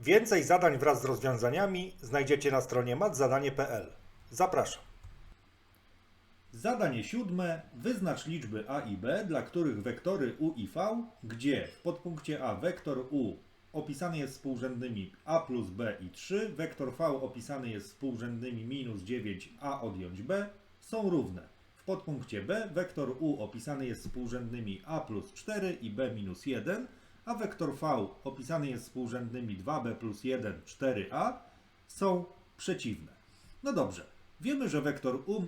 Więcej zadań wraz z rozwiązaniami znajdziecie na stronie matzadanie.pl. Zapraszam. Zadanie siódme. Wyznacz liczby a i b, dla których wektory u i v, gdzie w podpunkcie a wektor u opisany jest współrzędnymi a plus b i 3, wektor v opisany jest współrzędnymi minus 9 a odjąć b, są równe. W podpunkcie b wektor u opisany jest współrzędnymi a plus 4 i b minus 1, a wektor v opisany jest współrzędnymi 2b plus 1, 4a są przeciwne. No dobrze, wiemy, że wektor u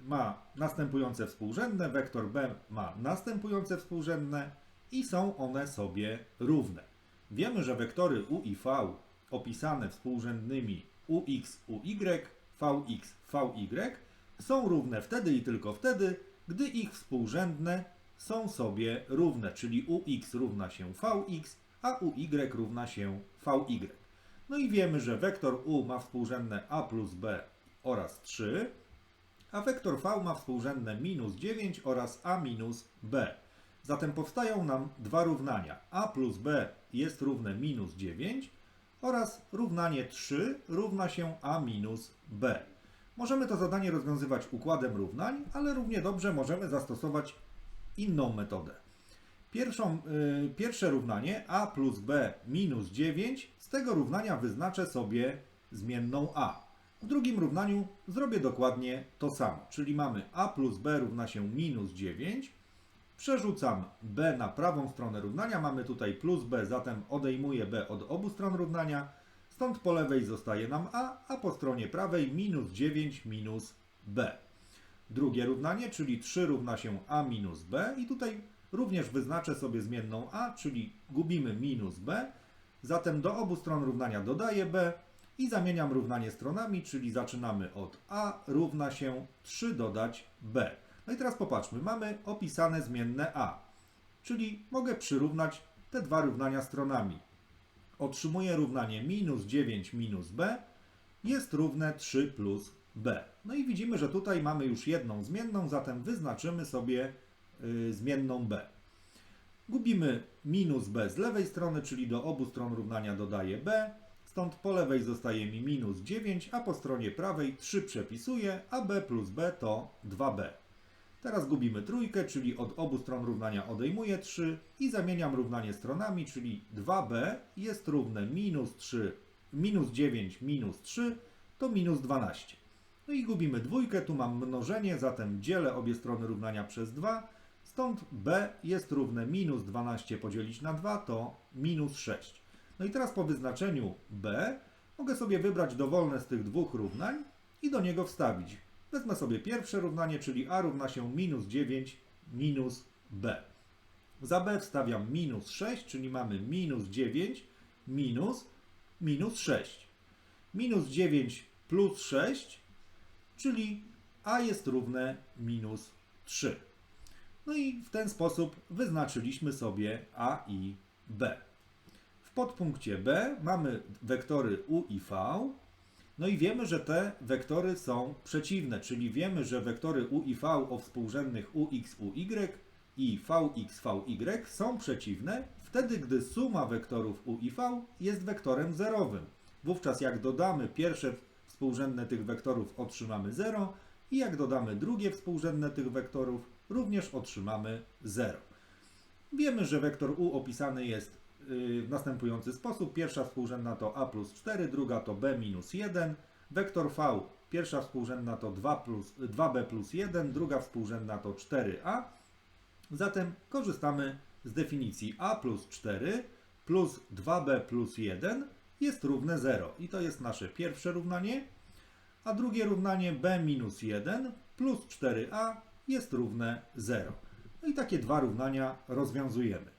ma następujące współrzędne, wektor b ma następujące współrzędne i są one sobie równe. Wiemy, że wektory u i v opisane współrzędnymi ux, uy, vx, vy są równe wtedy i tylko wtedy, gdy ich współrzędne są sobie równe, czyli ux równa się vx, a uy równa się vy. No i wiemy, że wektor u ma współrzędne a plus b oraz 3, a wektor v ma współrzędne minus 9 oraz a minus b. Zatem powstają nam dwa równania. a plus b jest równe minus 9 oraz równanie 3 równa się a minus b. Możemy to zadanie rozwiązywać układem równań, ale równie dobrze możemy zastosować inną metodę. Pierwszą, y, pierwsze równanie a plus b minus 9, z tego równania wyznaczę sobie zmienną a. W drugim równaniu zrobię dokładnie to samo, czyli mamy a plus b równa się minus 9. Przerzucam b na prawą stronę równania, mamy tutaj plus b, zatem odejmuję b od obu stron równania. Stąd po lewej zostaje nam a, a po stronie prawej minus 9 minus b. Drugie równanie, czyli 3 równa się a minus b i tutaj również wyznaczę sobie zmienną a, czyli gubimy minus b. Zatem do obu stron równania dodaję b i zamieniam równanie stronami, czyli zaczynamy od a równa się 3 dodać b. No i teraz popatrzmy, mamy opisane zmienne a, czyli mogę przyrównać te dwa równania stronami. Otrzymuję równanie minus 9 minus b jest równe 3 plus b. No i widzimy, że tutaj mamy już jedną zmienną, zatem wyznaczymy sobie y, zmienną b. Gubimy minus b z lewej strony, czyli do obu stron równania dodaję b. Stąd po lewej zostaje mi minus 9, a po stronie prawej 3 przepisuję, a b plus b to 2b. Teraz gubimy trójkę, czyli od obu stron równania odejmuję 3 i zamieniam równanie stronami, czyli 2b jest równe minus 3, minus 9 minus 3 to minus 12. No i gubimy dwójkę, tu mam mnożenie, zatem dzielę obie strony równania przez 2, stąd b jest równe minus 12 podzielić na 2 to minus 6. No i teraz po wyznaczeniu b mogę sobie wybrać dowolne z tych dwóch równań i do niego wstawić. Wezmę sobie pierwsze równanie, czyli a równa się minus 9 minus b. Za b wstawiam minus 6, czyli mamy minus 9 minus minus 6. Minus 9 plus 6, czyli a jest równe minus 3. No i w ten sposób wyznaczyliśmy sobie a i b. W podpunkcie b mamy wektory u i v. No i wiemy, że te wektory są przeciwne, czyli wiemy, że wektory u i v o współrzędnych ux, uy i vx, vy są przeciwne wtedy, gdy suma wektorów u i v jest wektorem zerowym. Wówczas jak dodamy pierwsze współrzędne tych wektorów otrzymamy 0 i jak dodamy drugie współrzędne tych wektorów również otrzymamy 0. Wiemy, że wektor u opisany jest y, w następujący sposób. Pierwsza współrzędna to a plus 4, druga to b minus 1. Wektor v, pierwsza współrzędna to 2 plus, 2b plus 1, druga współrzędna to 4a. Zatem korzystamy z definicji a plus 4 plus 2b plus 1 jest równe 0. I to jest nasze pierwsze równanie. A drugie równanie b minus 1 plus 4a jest równe 0. No i takie dwa równania rozwiązujemy.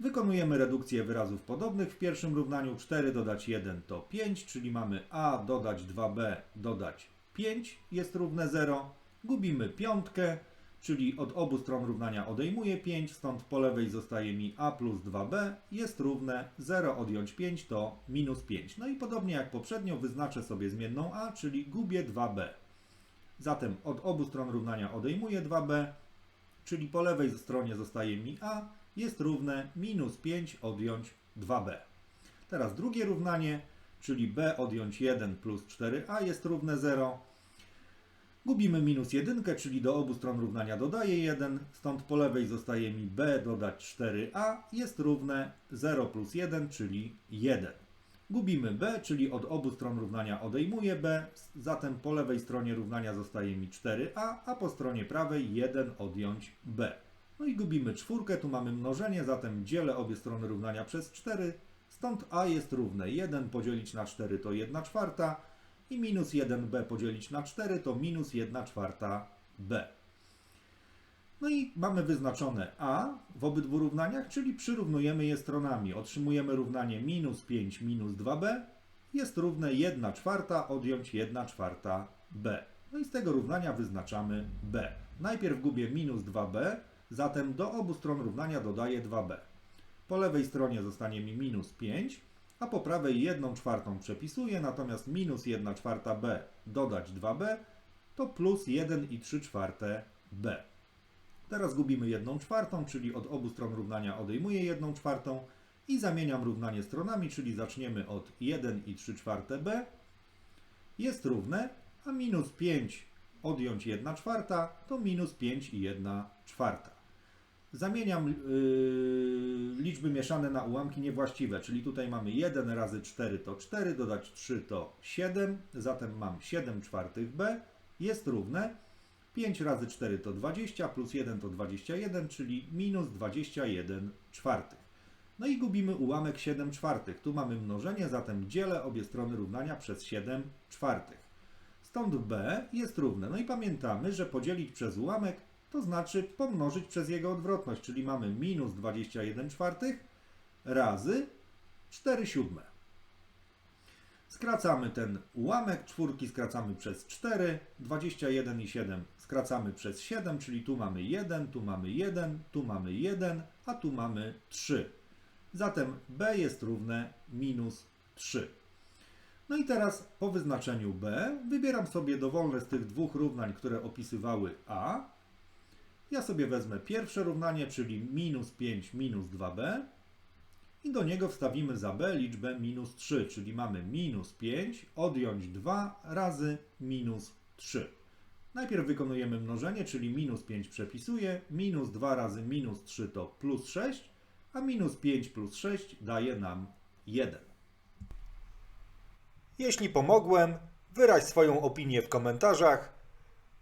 Wykonujemy redukcję wyrazów podobnych. W pierwszym równaniu 4 dodać 1 to 5, czyli mamy a dodać 2b dodać 5 jest równe 0. Gubimy piątkę, czyli od obu stron równania odejmuję 5, stąd po lewej zostaje mi a plus 2b jest równe 0 odjąć 5 to minus 5. No i podobnie jak poprzednio wyznaczę sobie zmienną a, czyli gubię 2b. Zatem od obu stron równania odejmuję 2b, czyli po lewej stronie zostaje mi a, jest równe minus 5 odjąć 2b. Teraz drugie równanie, czyli b odjąć 1 plus 4a jest równe 0. Gubimy minus 1, czyli do obu stron równania dodaję 1, stąd po lewej zostaje mi b dodać 4a jest równe 0 plus 1, czyli 1. Gubimy b, czyli od obu stron równania odejmuję b, zatem po lewej stronie równania zostaje mi 4a, a po stronie prawej 1 odjąć b. No i gubimy czwórkę, tu mamy mnożenie, zatem dzielę obie strony równania przez 4, stąd a jest równe 1 podzielić na 4 to 1 czwarta i minus 1b podzielić na 4 to minus 1 czwarta b. No i mamy wyznaczone a w obydwu równaniach, czyli przyrównujemy je stronami. Otrzymujemy równanie minus 5 minus 2b jest równe 1 czwarta odjąć 1 czwarta b. No i z tego równania wyznaczamy b. Najpierw gubię minus 2b, zatem do obu stron równania dodaję 2b. Po lewej stronie zostanie mi minus 5, a po prawej 1 czwartą przepisuję, natomiast minus 1 czwarta b dodać 2b to plus 1 i 3 czwarte b. Teraz gubimy 1 czwartą, czyli od obu stron równania odejmuję 1 czwartą i zamieniam równanie stronami, czyli zaczniemy od 1 i 3 czwarte b jest równe, a minus 5 odjąć 1 czwarta to minus 5 i 1 czwarta. Zamieniam yy, liczby mieszane na ułamki niewłaściwe, czyli tutaj mamy 1 razy 4 to 4, dodać 3 to 7, zatem mam 7 czwartych b jest równe 5 razy 4 to 20, plus 1 to 21, czyli minus 21 czwartych. No i gubimy ułamek 7 czwartych. Tu mamy mnożenie, zatem dzielę obie strony równania przez 7 czwartych. Stąd b jest równe. No i pamiętamy, że podzielić przez ułamek to znaczy pomnożyć przez jego odwrotność, czyli mamy minus 21 czwartych razy 4 siódme. Skracamy ten ułamek, czwórki skracamy przez 4, 21 i 7 skracamy przez 7, czyli tu mamy 1, tu mamy 1, tu mamy 1, a tu mamy 3. Zatem b jest równe minus 3. No i teraz po wyznaczeniu b wybieram sobie dowolne z tych dwóch równań, które opisywały a. Ja sobie wezmę pierwsze równanie, czyli minus 5 minus 2b i do niego wstawimy za b liczbę minus 3, czyli mamy minus 5 odjąć 2 razy minus 3. Najpierw wykonujemy mnożenie, czyli minus 5 przepisuję, minus 2 razy minus 3 to plus 6, a minus 5 plus 6 daje nam 1. Jeśli pomogłem, wyraź swoją opinię w komentarzach,